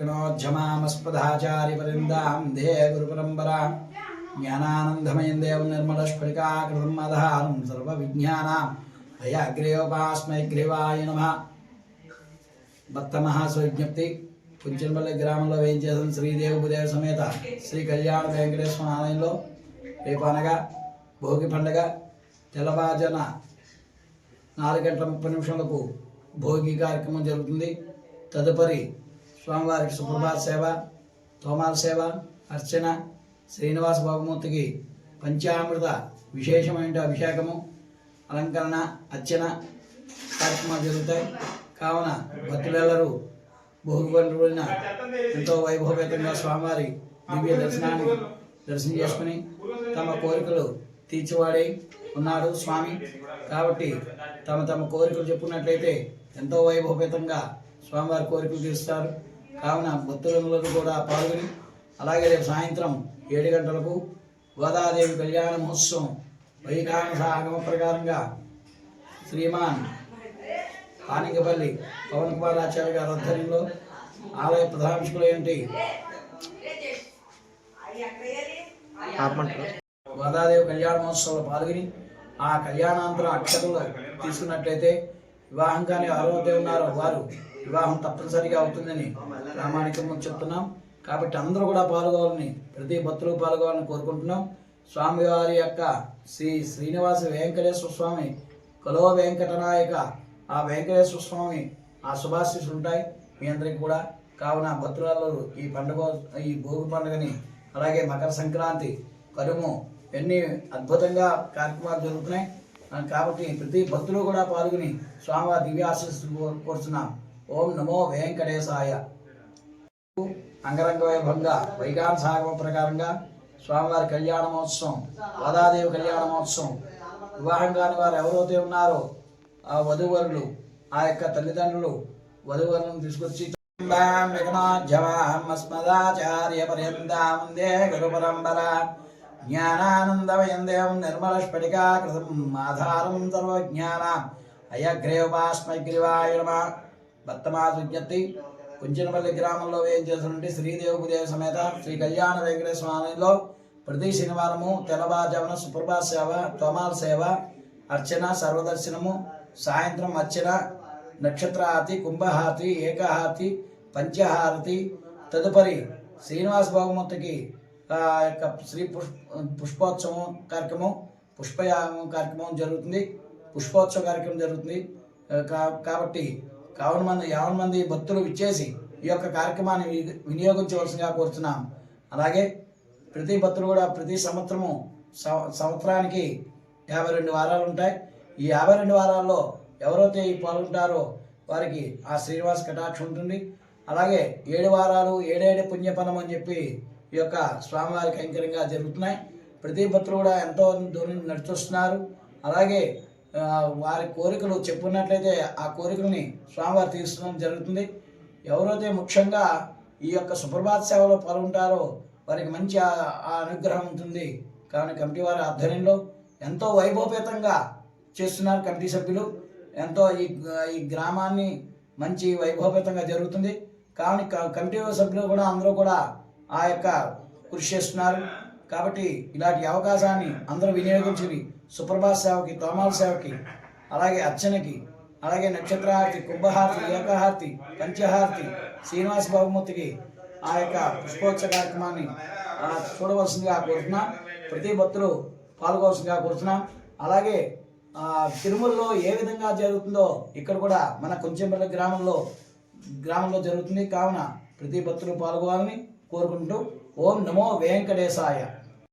జ్ఞానానందమస్పదాచార్యపరిందాం they గురుపరంపరా జ్ఞానానందమయం దేవం నిర్మలస్ఫటికాకృతం అధారం సర్వవిజ్ఞానాం భయాగ్రేయోపాస్మైగ్రీవాయ నమ భక్త మహాస్వజ్ఞప్తి కుంచన్పల్లి గ్రామంలో వేయించేసిన శ్రీదేవి భూదేవి సమేత శ్రీ కళ్యాణ వెంకటేశ్వర ఆలయంలో రేపు అనగా భోగి పండగ తెల్లవారుజాన నాలుగు గంటల ముప్పై నిమిషాలకు భోగి కార్యక్రమం జరుగుతుంది. తదుపరి స్వామివారికి సుప్రభాత సేవ తోమాల సేవ అర్చన శ్రీనివాస భగమూర్తికి పంచామృత విశేషమైన అభిషేకము అలంకరణ అర్చన కార్యక్రమాలు జరుగుతాయి. కావున భక్తులెల్లరూ భోగి ఎంతో వైభవేతంగా స్వామివారి దివ్య దర్శనాన్ని దర్శనం చేసుకుని తమ కోరికలు తీర్చివాడై ఉన్నాడు స్వామి. కాబట్టి తమ తమ కోరికలు చెప్పుకున్నట్లయితే ఎంతో వైభవేతంగా స్వామివారి కోరికలు తీరుస్తారు. కావున భక్తులందరూ కూడా పాల్గొని అలాగే రేపు సాయంత్రం ఏడు గంటలకు గోదాదేవి కళ్యాణ మహోత్సవం వైకాంశ ఆగమ ప్రకారంగా శ్రీమాన్ కానికపల్లి పవన్ కుమార్ ఆచార్య గారి ఆధ్వర్యంలో ఆలయ ప్రధానాంశకులు ఏంటి? గోదాదేవి కళ్యాణ మహోత్సవంలో పాల్గొని ఆ కళ్యాణాంతర అక్షతలు తీసుకున్నట్లయితే వివాహం కానీ ఎవరైతే ఉన్నారో వారు. వివాహం తప్పనిసరిగా అవుతుందని ప్రామాణికంగా చెప్తున్నాం. కాబట్టి అందరూ కూడా పాల్గొవాలని ప్రతి భక్తులు పాల్గొవాలని కోరుకుంటున్నాం. స్వామివారి యొక్క శ్రీ శ్రీనివాస వెంకటేశ్వర స్వామి కలో వెంకటనాయక ఆ వెంకటేశ్వర స్వామి ఆ శుభాశిషులు ఉంటాయి. మీ అందరికి కూడా కావున భక్తులందరూ ఈ పండుగ ఈ భోగి పండుగని అలాగే మకర సంక్రాంతి కరుము ఎన్ని అద్భుతంగా కార్యక్రమాలు జరుగుతున్నాయి. కాబట్టి ప్రతి భక్తులు కూడా పాల్గొని స్వామి దివ్య ఆశీస్సులు కోరుతున్నాం. ఓం నమో వెంకటేశాయ. అంగరంగ వైభవంగా వైకాంశ సాగమ ప్రకారంగా స్వామివారి కళ్యాణ మహోత్సవం గోదాదేవి కళ్యాణ మహోత్సవం. వివాహం కాని వారు ఎవరైతే ఉన్నారో ఆ వధువరులు ఆ యొక్క తల్లిదండ్రులు వధువరులను తీసుకొచ్చి విఘ్నాధ్యమాస్మదాచార్య పర్యంతం వందే గురు పరంపర. జ్ఞానానందమయం దేవం నిర్మల స్ఫటికాకృతం ఆధారం సర్వజ్ఞానం. అయగ్రేవాస్మగ్రీవాయ నమ భక్తమాస కుంచినపల్లి గ్రామంలో గ్రామంలో చేస్తున్నట్టు శ్రీదేవుకు దేవ సమేత శ్రీ కళ్యాణ వెంకటేశ్వర స్వామిలో ప్రతి శనివారము తెల్లవారుజామున సుప్రభాత సేవ తోమాల సేవ అర్చన సర్వదర్శనము సాయంత్రం అర్చన నక్షత్రహారతి కుంభహారతి ఏకహారతి పంచహారతి తదుపరి శ్రీనివాస భగవంతుకి ఆ యొక్క శ్రీ పుష్ పుష్పోత్సవం కార్యక్రమం పుష్పయాగం కార్యక్రమం జరుగుతుంది. పుష్పోత్సవ కార్యక్రమం జరుగుతుంది. కా- కాబట్టి కావున మంది యావన మంది భక్తులు ఇచ్చేసి ఈ యొక్క కార్యక్రమాన్ని వి- వినియోగించవలసిందిగా కోరుతున్నాం అలాగే ప్రతి భక్తులు కూడా ప్రతి సంవత్సరము సం- సంవత్సరానికి యాభై రెండు వారాలు ఉంటాయి. ఈ యాభై రెండు వారాల్లో ఎవరైతే ఈ పాల్గొంటారో వారికి ఆ శ్రీనివాస కటాక్షం ఉంటుంది. అలాగే ఏడు వారాలు ఏడేడు పుణ్యఫలం అని చెప్పి ఈ యొక్క స్వామివారి కైంకర్యంగా జరుగుతున్నాయి. ప్రతి భక్తులు కూడా ఎంతో దూరం నడిచొస్తున్నారు. అలాగే వారి కోరికలు చెప్పుకున్నట్లయితే ఆ కోరికలని స్వామివారు తీర్చడం జరుగుతుంది. ఎవరైతే ముఖ్యంగా ఈ యొక్క సుప్రభాత సేవలో పాల్గొంటారో వారికి మంచి ఆ- అనుగ్రహం ఉంటుంది. కావున కమిటీ వారి ఆధ్వర్యంలో ఎంతో వైభవపేతంగా చేస్తున్నారు కమిటీ సభ్యులు. ఎంతో ఈ ఈ గ్రామాన్ని మంచి వైభవపేతంగా జరుగుతుంది. కావున క- కమిటీ సభ్యులు కూడా అందరూ కూడా ఆ యొక్క కృషి చేస్తున్నారు. కాబట్టి ఇలాంటి అవకాశాన్ని అందరూ వినియోగించి సుప్రభాత సేవకి తోమాల సేవకి అలాగే అర్చనకి అలాగే నక్షత్రహారతి కుంభహారతి ఏకహారతి పంచహారతి శ్రీనివాస బహుమతికి ఆ యొక్క పుష్పోత్సవ కార్యక్రమాన్ని చూడవలసిందిగా కోరుతున్నాం. ప్రతి భక్తులు పాల్గొవలసిందిగా కోరుతున్నాం. అలాగే తిరుమలలో ఏ విధంగా జరుగుతుందో ఇక్కడ కూడా మన కొంచెంపల్లి గ్రామంలో గ్రామంలో జరుగుతుంది. కావున ప్రతి భక్తులు పాల్గొవాలని కోరుకుంటూ ఓం నమో వెంకటేశాయ.